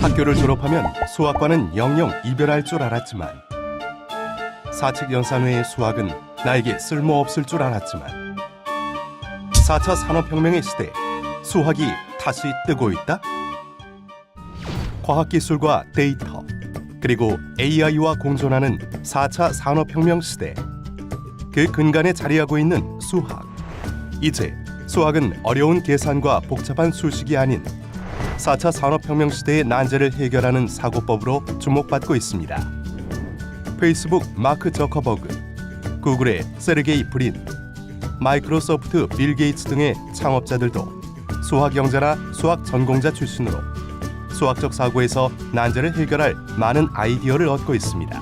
학교를 졸업하면 수학과는 영영 이별할 줄 알았지만 사칙 연산회의 수학은 나에게 쓸모없을 줄 알았지만 4차 산업혁명의 시대 수학이 다시 뜨고 있다? 과학기술과 데이터 그리고 AI와 공존하는 4차 산업혁명 시대 그 근간에 자리하고 있는 수학 이제 수학은 어려운 계산과 복잡한 수식이 아닌 4차 산업혁명 시대의 난제를 해결하는 사고법으로 주목받고 있습니다. 페이스북 마크 저커버그, 구글의 세르게이 브린, 마이크로소프트 빌 게이츠 등의 창업자들도 수학 영재나 수학 전공자 출신으로 수학적 사고에서 난제를 해결할 많은 아이디어를 얻고 있습니다.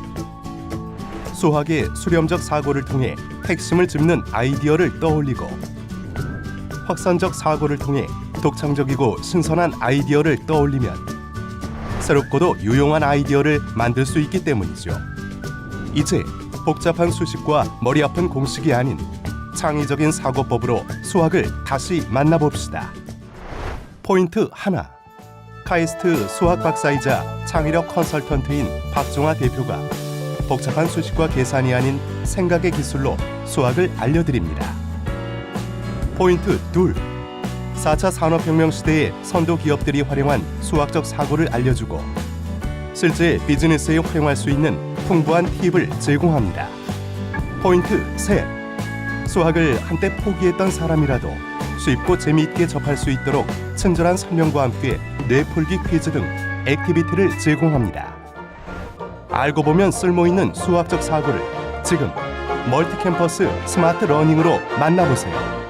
수학의 수렴적 사고를 통해 핵심을 짚는 아이디어를 떠올리고 확산적 사고를 통해 독창적이고 신선한 아이디어를 떠올리면 새롭고도 유용한 아이디어를 만들 수 있기 때문이죠. 이제 복잡한 수식과 머리 아픈 공식이 아닌 창의적인 사고법으로 수학을 다시 만나봅시다. 포인트 하나. 카이스트 수학 박사이자 창의력 컨설턴트인 박종화 대표가 복잡한 수식과 계산이 아닌 생각의 기술로 수학을 알려드립니다. 포인트 둘. 4차 산업혁명 시대의 선도 기업들이 활용한 수학적 사고를 알려주고 실제 비즈니스에 활용할 수 있는 풍부한 팁을 제공합니다. 포인트 셋. 수학을 한때 포기했던 사람이라도 쉽고 재미있게 접할 수 있도록 친절한 설명과 함께 뇌풀기 퀴즈 등 액티비티를 제공합니다. 알고 보면 쓸모있는 수학적 사고를 지금 멀티 캠퍼스 스마트 러닝으로 만나보세요.